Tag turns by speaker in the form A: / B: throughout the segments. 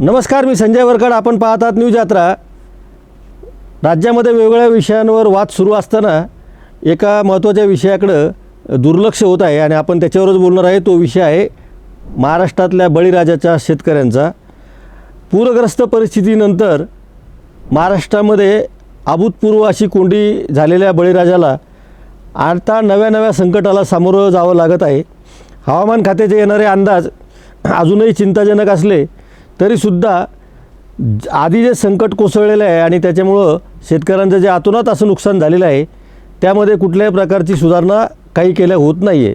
A: नमस्कार मी संजय वरकड. आपण पाहतात न्यूज यात्रा. राज्यामध्ये वेगवेगळ्या विषयांवर वाद सुरू असताना एका महत्त्वाच्या विषयाकडं दुर्लक्ष होत आहे आणि आपण त्याच्यावरच बोलणार आहे. तो विषय आहे महाराष्ट्रातल्या बळीराजाच्या शेतकऱ्यांचा. पूरग्रस्त परिस्थितीनंतर महाराष्ट्रामध्ये अभूतपूर्व अशी कोंडी झालेल्या बळीराजाला आता नव्या नव्या संकटाला सामोरं जावं लागत आहे. हवामान खात्याचे येणारे अंदाज अजूनही चिंताजनक असले तरीसुद्धा ज- आधी जे संकट कोसळलेलं आहे आणि त्याच्यामुळं शेतकऱ्यांचं जे आतोनात असं नुकसान झालेलं आहे त्यामध्ये कुठल्याही प्रकारची सुधारणा काही केल्या होत नाही आहे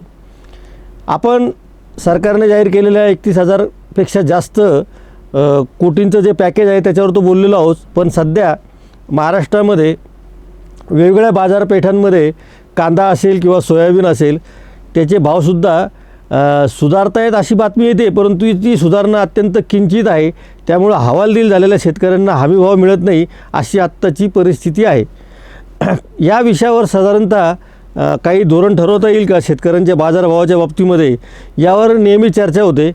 A: आपण सरकारने जाहीर केलेल्या एकतीस हजारपेक्षा जास्त कोटींचं जे पॅकेज आहे त्याच्यावर तो बोललेलो आहोत पण सध्या महाराष्ट्रामध्ये वेगवेगळ्या बाजारपेठांमध्ये कांदा असेल किंवा सोयाबीन असेल त्याचे भावसुद्धा सुधारता येत अशी बातमी येते परंतु ती सुधारणा अत्यंत किंचित आहे. त्यामुळं हवालदिल झालेल्या शेतकऱ्यांना हमीभाव मिळत नाही अशी आत्ताची परिस्थिती आहे. या विषयावर साधारणतः काही धोरण ठरवता येईल का शेतकऱ्यांच्या बाजारभावाच्या बाबतीमध्ये? यावर नेहमी चर्चा होते.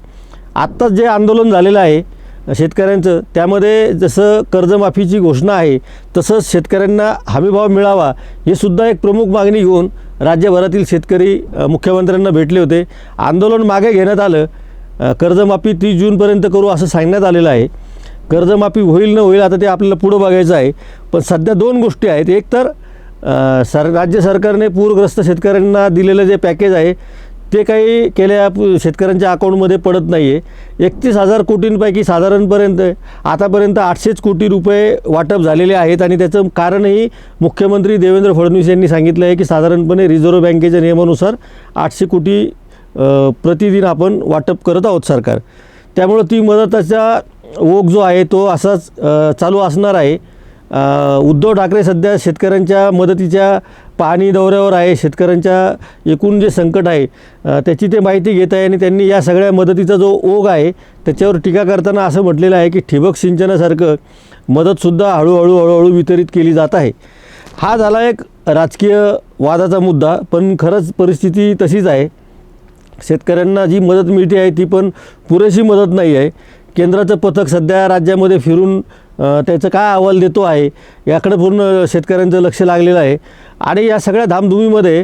A: आत्ताच जे आंदोलन झालेलं आहे शेतकऱ्यांचं. त्यामध्ये जसं कर्जमाफीची घोषणा आहे तसंच शेतकऱ्यांना हमीभाव मिळावा हे सुद्धा एक प्रमुख मागणी घेऊन राज्यभरातील शेतकरी मुख्यमंत्र्यांना भेटले होते. आंदोलन मागे घेण्यात आलं. कर्जमाफी तीस जूनपर्यंत करू असं सांगण्यात आलेलं आहे. कर्जमाफी होईल न होईल आता ते आपल्याला पुढं बघायचं आहे. पण सध्या दोन गोष्टी आहेत. एक तर सर राज्य सरकारने पूरग्रस्त शेतकऱ्यांना दिलेलं जे पॅकेज आहे ते काही केल्या शेतकऱ्यांच्या अकाउंटमध्ये पडत नाही आहे एकतीस हजार कोटींपैकी साधारणपर्यंत आतापर्यंत आठशेच कोटी रुपये वाटप झालेले आहेत आणि त्याचं कारणही मुख्यमंत्री देवेंद्र फडणवीस यांनी सांगितलं आहे की साधारणपणे रिझर्व्ह बँकेच्या नियमानुसार आठशे कोटी प्रतिदिन आपण वाटप करत आहोत सरकार. त्यामुळं ती मदताचा ओघ जो आहे तो असाच चालू असणार आहे. उद्धव ठाकरे सध्या शेतकऱ्यांच्या मदतीच्या पाहणी दौऱ्यावर आहे शेतकऱ्यांच्या एकूण जे संकट आहे त्याची ते माहिती घेत आहे आणि त्यांनी या सगळ्या मदतीचा जो ओघ आहे त्याच्यावर टीका करताना असं म्हटलेलं आहे की ठिबक सिंचनासारखं मदतसुद्धा हळूहळू हळूहळू वितरित केली जात आहे. हा झाला एक राजकीय वादाचा मुद्दा पण खरंच परिस्थिती तशीच आहे. शेतकऱ्यांना जी मदत मिळते आहे ती पण पुरेशी मदत नाही आहे. केंद्राचं पथक सध्या राज्यामध्ये फिरून त्याचं काय अहवाल देतो आहे याकडे पूर्ण शेतकऱ्यांचं लक्ष लागलेलं आहे. आणि या सगळ्या धामधुमीमध्ये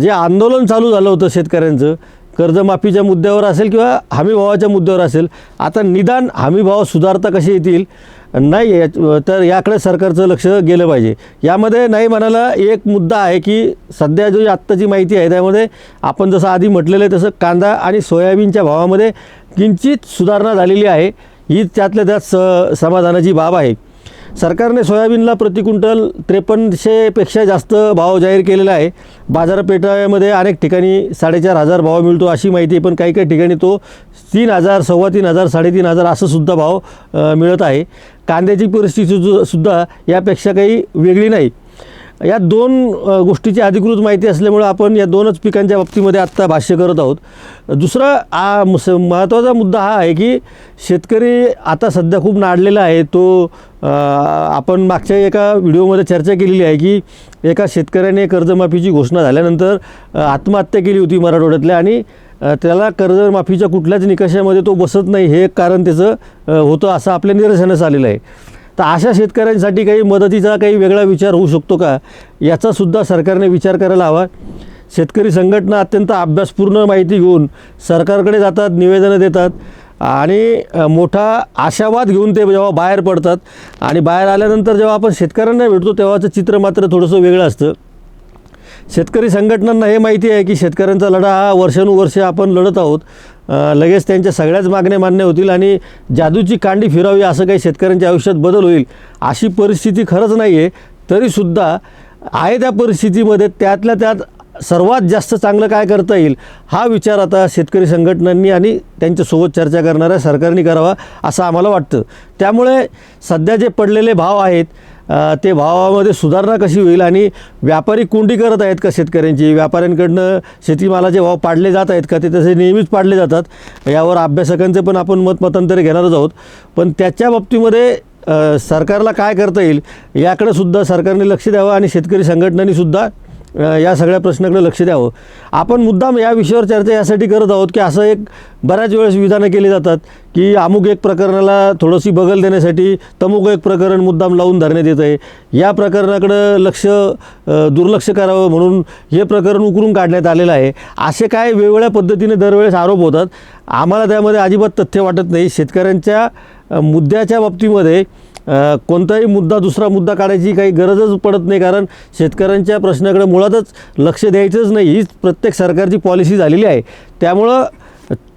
A: जे आंदोलन चालू झालं होतं शेतकऱ्यांचं कर्जमाफीच्या मुद्द्यावर असेल किंवा हमीभावाच्या मुद्द्यावर असेल आता निदान हमीभाव सुधारता कसे येतील? नाही या- तर याकडे सरकारचं लक्ष गेलं पाहिजे. यामध्ये नाही म्हणाला एक मुद्दा आहे की सध्या जो आत्ताची माहिती आहे त्यामध्ये आपण जसं आधी म्हटलेलं आहे तसं कांदा आणि सोयाबीनच्या भावामध्ये किंचित सुधारणा झालेली आहे. ही त्यातल्या त्यात स समाधानाची बाब आहे. सरकारने सोयाबीनला प्रति क्विंटल त्रेपन्नशेपेक्षा जास्त भाव जाहीर केलेला आहे. बाजारपेठामध्ये अनेक ठिकाणी साडेचार हजार भाव मिळतो अशी माहिती आहे पण काही काही ठिकाणी तो तीन हजार सव्वा तीन हजार साडेतीन हजार असं सुद्धा भाव मिळत आहे. कांद्याची परिस्थिती सुद्धा यापेक्षा काही वेगळी नाही. या दोन गोष्टीची अधिकृत माहिती असल्यामुळं आपण या दोनच पिकांच्या बाबतीमध्ये आत्ता भाष्य करत आहोत. दुसरा आ मुस महत्त्वाचा मुद्दा हा आहे की शेतकरी आता सध्या खूप नाडलेला आहे. तो आपण मागच्या एका व्हिडिओमध्ये चर्चा केलेली आहे की एका शेतकऱ्याने कर्जमाफीची घोषणा झाल्यानंतर आत्महत्या केली होती मराठवाड्यातल्या आणि त्याला कर्जमाफीच्या कुठल्याच निकषामध्ये तो बसत नाही. हे एक कारण त्याचं होतं असं आपल्या निदर्शनास आलेलं आहे. तर अशा शेतकऱ्यांसाठी काही मदतीचा काही वेगळा विचार होऊ शकतो का? याचासुद्धा सरकारने विचार करायला हवा. शेतकरी संघटना अत्यंत अभ्यासपूर्ण माहिती घेऊन सरकारकडे जातात निवेदनं देतात आणि मोठा आशावाद घेऊन ते जेव्हा बाहेर पडतात आणि बाहेर आल्यानंतर जेव्हा आपण शेतकऱ्यांना भेटतो तेव्हाचं चित्र मात्र थोडंसं वेगळं असतं. शेतकरी संघटनांना हे माहिती आहे की शेतकऱ्यांचा लढा हा वर्षानुवर्षे आपण लढत आहोत. लगेच त्यांच्या सगळ्याच मागण्या मान्य होतील आणि जादूची कांडी फिरावी असं काही शेतकऱ्यांच्या आयुष्यात बदल होईल अशी परिस्थिती खरंच नाही आहे तरीसुद्धा आहे त्या परिस्थितीमध्ये त्यातल्या त्यात सर्वात जास्त चांगलं काय करता येईल हा विचार आता शेतकरी संघटनांनी आणि त्यांच्यासोबत चर्चा करणाऱ्या सरकारने करावा असं आम्हाला वाटतं. त्यामुळे सध्या जे पडलेले भाव आहेत ते भावामध्ये सुधारणा कशी होईल आणि व्यापारी कोंडी करत आहेत का शेतकऱ्यांची? व्यापाऱ्यांकडनं शेतीमालाचे भाव पाडले जात आहेत का? ते तसे नेहमीच पाडले जातात. यावर अभ्यासकांचे पण आपण मतमतांतरे घेणारच आहोत. पण त्याच्या बाबतीमध्ये सरकारला काय करता येईल याकडे सुद्धा सरकारने लक्ष द्यावं आणि शेतकरी संघटनांनी सुद्धा या सगळ्या प्रश्नाकडे लक्ष द्यावं. आपण मुद्दाम या विषयावर चर्चा यासाठी करत आहोत की असं एक बऱ्याच वेळेस विधानं केली जातात की अमुक एक प्रकरणाला थोडीशी बगल देण्यासाठी तमुक एक प्रकरण मुद्दाम लावून धरण्यात येतं आहे या प्रकरणाकडं लक्ष दुर्लक्ष करावं म्हणून हे प्रकरण उकरून काढण्यात आलेलं आहे. असे काय वेगवेगळ्या पद्धतीने दरवेळेस आरोप होतात. आम्हाला त्यामध्ये अजिबात तथ्य वाटत नाही. शेतकऱ्यांच्या मुद्द्याच्या बाबतीमध्ये कोणताही मुद्दा दुसरा मुद्दा काढायची काही गरजच पडत नाही कारण शेतकऱ्यांच्या प्रश्नाकडे मुळातच लक्ष द्यायचंच नाही. हीच प्रत्येक सरकारची पॉलिसी झालेली आहे. त्यामुळं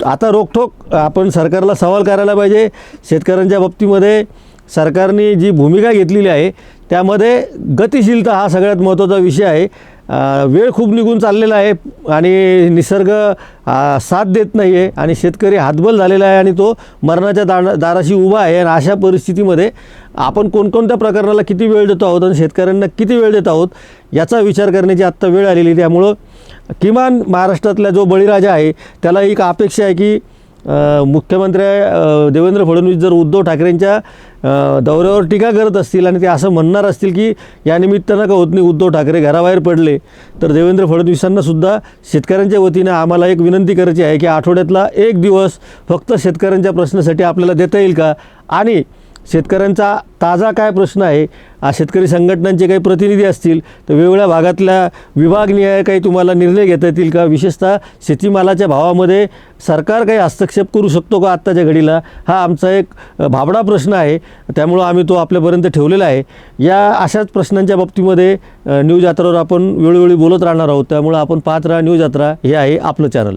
A: आता रोखठोक आपण सरकारला सवाल करायला पाहिजे. शेतकऱ्यांच्या बाबतीमध्ये सरकारने जी भूमिका घेतलेली आहे त्यामध्ये गतिशीलता हा सगळ्यात महत्त्वाचा विषय आहे. वेळ खूप निघून चाललेला आहे आणि निसर्ग साथ देत नाही आहे आणि शेतकरी हातबल झालेला आहे आणि तो मरणाच्या दार दाराशी उभा आहे आणि अशा परिस्थितीमध्ये आपण कोणकोणत्या प्रकरणाला किती वेळ देतो आहोत आणि शेतकऱ्यांना किती वेळ देत आहोत याचा विचार करण्याची आत्ता वेळ आलेली आहे. त्यामुळं किमान महाराष्ट्रातला जो बळीराजा आहे त्याला एक अपेक्षा आहे की मुख्यमंत्री देवेंद्र फडणवीस जर उद्धव ठाकरेंच्या दौऱ्यावर टीका करत असतील आणि ते असं म्हणणार असतील की या निमित्तानं का होत नाही उद्धव ठाकरे घराबाहेर पडले तर देवेंद्र फडणवीसांना सुद्धा शेतकऱ्यांच्या वतीनं आम्हाला एक विनंती करायची आहे की आठवड्यातला एक दिवस फक्त शेतकऱ्यांच्या प्रश्नासाठी आपल्याला देता येईल का? आणि शेतकऱ्यांचा ताजा काय प्रश्न आहे आ, शेतकरी संघटनांचे काही प्रतिनिधी असतील तर वेगवेगळ्या भागातल्या विभागनिहाय काही तुम्हाला निर्णय घेता येतील का? विशेषतः शेतीमालाच्या भावामध्ये सरकार काही हस्तक्षेप करू शकतो का आत्ताच्या घडीला? हा आमचा एक भाबडा प्रश्न आहे. त्यामुळं आम्ही तो आपल्यापर्यंत ठेवलेला आहे. या अशाच प्रश्नांच्या बाबतीमध्ये न्यूज यात्रावर आपण वेळोवेळी बोलत राहणार आहोत. त्यामुळं आपण पाहत राहा न्यूज यात्रा हे आहे आपलं चॅनल.